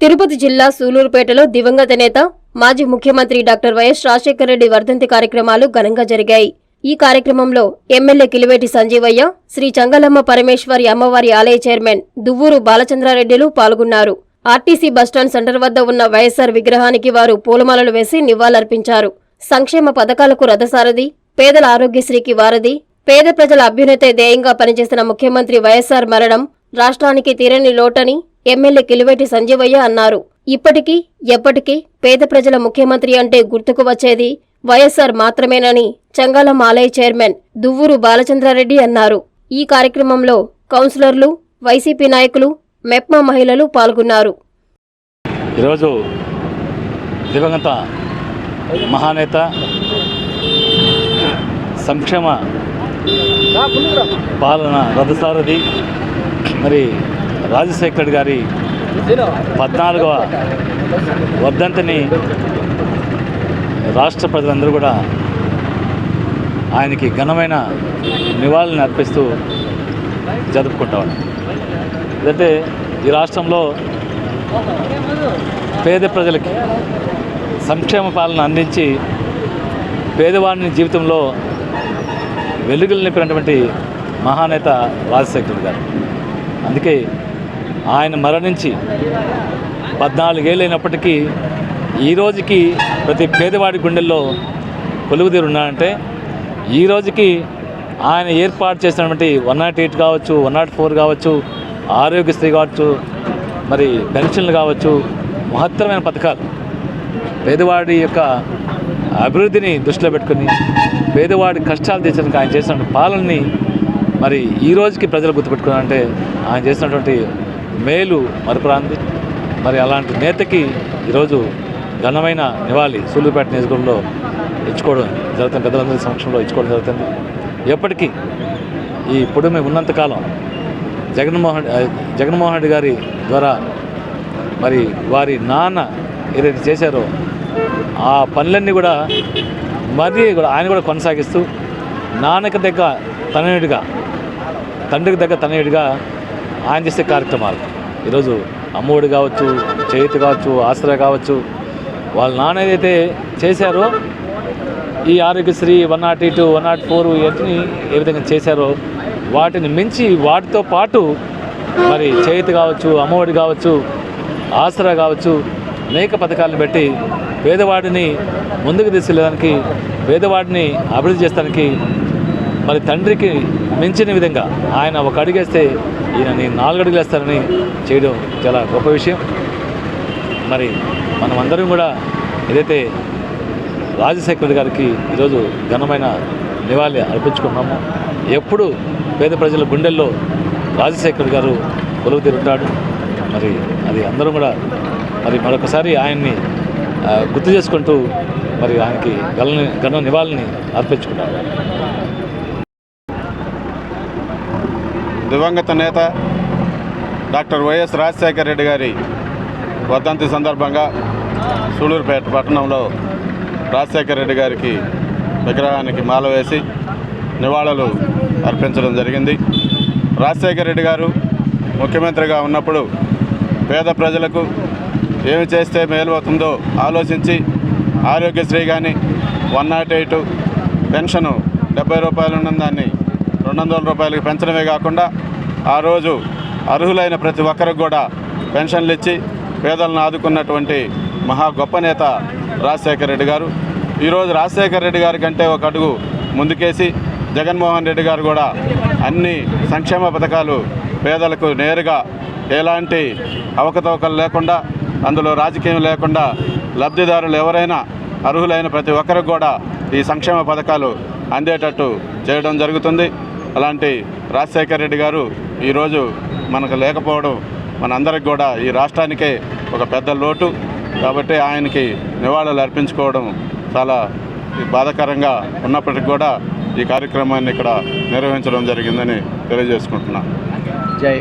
తిరుపతి జిల్లా సూలూరుపేటలో దివంగత నేత మాజీ ముఖ్యమంత్రి డాక్టర్ వైఎస్ రాజశేఖర రెడ్డి వర్ధంతి కార్యక్రమాలు ఘనంగా జరిగాయి. ఈ కార్యక్రమంలో ఎమ్మెల్యే కిలివేటి సంజీవయ్య శ్రీ చంగలమ్మ పరమేశ్వరి అమ్మవారి ఆలయ చైర్మన్ దువ్వూరు బాలచంద్రారెడ్డిలు పాల్గొన్నారు. ఆర్టీసీ బస్టాండ్ సెంటర్ వద్ద ఉన్న వైఎస్సార్ విగ్రహానికి వారు పూలమాలలు వేసి నివాళులర్పించారు. సంక్షేమ పథకాలకు రథసారథి పేదల ఆరోగ్యశ్రీకి వారధి పేద ప్రజల అభ్యున్నతే ధ్యేయంగా పనిచేసిన ముఖ్యమంత్రి వైఎస్సార్ మరణం రాష్ట్రానికి తీరని లోటని ఎమ్మెల్యే కిలివేటి సంజీవయ్య అన్నారు. ఇప్పటికీ ఎప్పటికీ పేద ప్రజల ముఖ్యమంత్రి అంటే గుర్తుకు వచ్చేది వైఎస్సార్ మాత్రమేనని చంగాలం ఆలయ చైర్మన్ దువ్వూరు బాలచంద్రారెడ్డి అన్నారు. ఈ కార్యక్రమంలో కౌన్సిలర్లు వైసీపీ నాయకులు మెప్మా మహిళలు పాల్గొన్నారు. ఈరోజు దివంగత మహానేత సంక్షేమ పాలన రథసారథి మరి రాజశేఖర్ గారి పద్నాలుగవ వర్ధంతిని రాష్ట్ర ప్రజలందరూ కూడా ఆయనకి ఘనమైన నివాళులను అర్పిస్తూ జరుపుకుంటాం అయితే ఈ రాష్ట్రంలో పేద ప్రజలకి సంక్షేమ పాలన అందించి పేదవాడిని జీవితంలో వెలుగులు నింపినటువంటి మహానేత రాజశేఖర్ గారు. అందుకే ఆయన మరణించి పద్నాలుగేళ్ళైనప్పటికీ ఈ రోజుకి ప్రతి పేదవాడి గుండెల్లో కొలువుదీరు ఉన్నాడంటే ఈ రోజుకి ఆయన ఏర్పాటు చేసినటువంటి వన్ నాట్ ఎయిట్ కావచ్చు వన్ నాట్ ఫోర్ కావచ్చు ఆరోగ్యశ్రీ కావచ్చు మరి పెన్షన్లు కావచ్చు మహత్తరమైన పథకాలు. పేదవాడి యొక్క అభివృద్ధిని దృష్టిలో పెట్టుకుని పేదవాడి కష్టాలు తీర్చడానికి ఆయన చేసిన పాలనని మరి ఈ రోజుకి ప్రజలు గుర్తుపెట్టుకున్నారంటే ఆయన చేసినటువంటి మేలు మరపురాంది. మరి అలాంటి నేతకి ఈరోజు ఘనమైన నివాళి సూళ్ళూరుపేట నియోజకవర్గంలో ఇచ్చుకోవడం జరుగుతుంది. పెద్దలందరి సమక్షంలో ఇచ్చుకోవడం జరుగుతుంది. ఎప్పటికీ ఈ పొడిమి ఉన్నంతకాలం జగన్మోహన్ జగన్మోహన్ రెడ్డి గారి ద్వారా మరి వారి నాన్న ఏదైతే చేశారో ఆ పనులన్నీ కూడా మరీ కూడా ఆయన కూడా కొనసాగిస్తూ నాన్నకి దగ్గర తనయుడిగా తండ్రికి దగ్గర తనయుడిగా ఆయన చేసే కార్యక్రమాలు. ఈరోజు అమ్మఒడి కావచ్చు చేతి కావచ్చు ఆసరా కావచ్చు వాళ్ళ నాన్న ఏదైతే చేశారో ఈ Aarogyasri one nought eight one nought four ఇవన్నీ ఏ విధంగా చేశారో వాటిని మించి వాటితో పాటు మరి చేతి కావచ్చు అమ్మఒడి కావచ్చు ఆసరా కావచ్చు అనేక పథకాలను పెట్టి పేదవాడిని ముందుకు తీసుకెళ్ళడానికి పేదవాడిని అభివృద్ధి చేస్తానికి మరి తండ్రికి మించిన విధంగా ఆయన ఒక అడిగేస్తే ఈయన నేను నాలుగు అడుగులు వేస్తానని చేయడం చాలా గొప్ప విషయం. మరి మనం అందరం కూడా ఏదైతే రాజశేఖర్ గారికి ఈరోజు ఘనమైన నివాళి అర్పించుకున్నాము ఎప్పుడు పేద ప్రజల గుండెల్లో రాజశేఖర్ గారు కొలువు తీరుంటాడు మరి అది అందరం కూడా మరి మరొకసారి ఆయన్ని గుర్తు చేసుకుంటూ మరి ఆయనకి గల ఘన నివాళిని అర్పించుకున్నాడు దివంగత నేత డాక్టర్ వైఎస్ రాజశేఖర రెడ్డి గారి వర్ధంతి సందర్భంగా సూళూరుపేట పట్టణంలో రాజశేఖర రెడ్డి గారికి విగ్రహానికి మాల వేసి నివాళులు అర్పించడం జరిగింది. రాజశేఖర రెడ్డి గారు ముఖ్యమంత్రిగా ఉన్నప్పుడు పేద ప్రజలకు ఏమి చేస్తే మేలు అవుతుందో ఆలోచించి ఆరోగ్యశ్రీ కానీ వన్ నాట్ ఎయిట్ పెన్షను డెబ్బై రూపాయలు ఉన్న దాన్ని రెండు వందల రూపాయలకి పెంచడమే కాకుండా ఆ రోజు అర్హులైన ప్రతి ఒక్కరికి కూడా పెన్షన్లు ఇచ్చి పేదలను ఆదుకున్నటువంటి మహా గొప్ప నేత రాజశేఖర రెడ్డి గారు. ఈరోజు రాజశేఖర రెడ్డి గారి కంటే ఒక అడుగు ముందుకేసి జగన్మోహన్ రెడ్డి గారు కూడా అన్ని సంక్షేమ పథకాలు పేదలకు నేరుగా ఎలాంటి అవకతవకలు లేకుండా అందులో రాజకీయం లేకుండా లబ్ధిదారులు ఎవరైనా అర్హులైన ప్రతి ఒక్కరికి కూడా ఈ సంక్షేమ పథకాలు అందేటట్టు చేయడం జరుగుతుంది. అలాంటి రాజశేఖర రెడ్డి గారు ఈరోజు మనకు లేకపోవడం మనందరికి కూడా ఈ రాష్ట్రానికే ఒక పెద్ద లోటు. కాబట్టి ఆయనకి నివాళులు అర్పించుకోవడం చాలా బాధాకరంగా ఉన్నప్పటికీ కూడా ఈ కార్యక్రమాన్ని ఇక్కడ నిర్వహించడం జరిగిందని తెలియజేసుకుంటున్నాను జై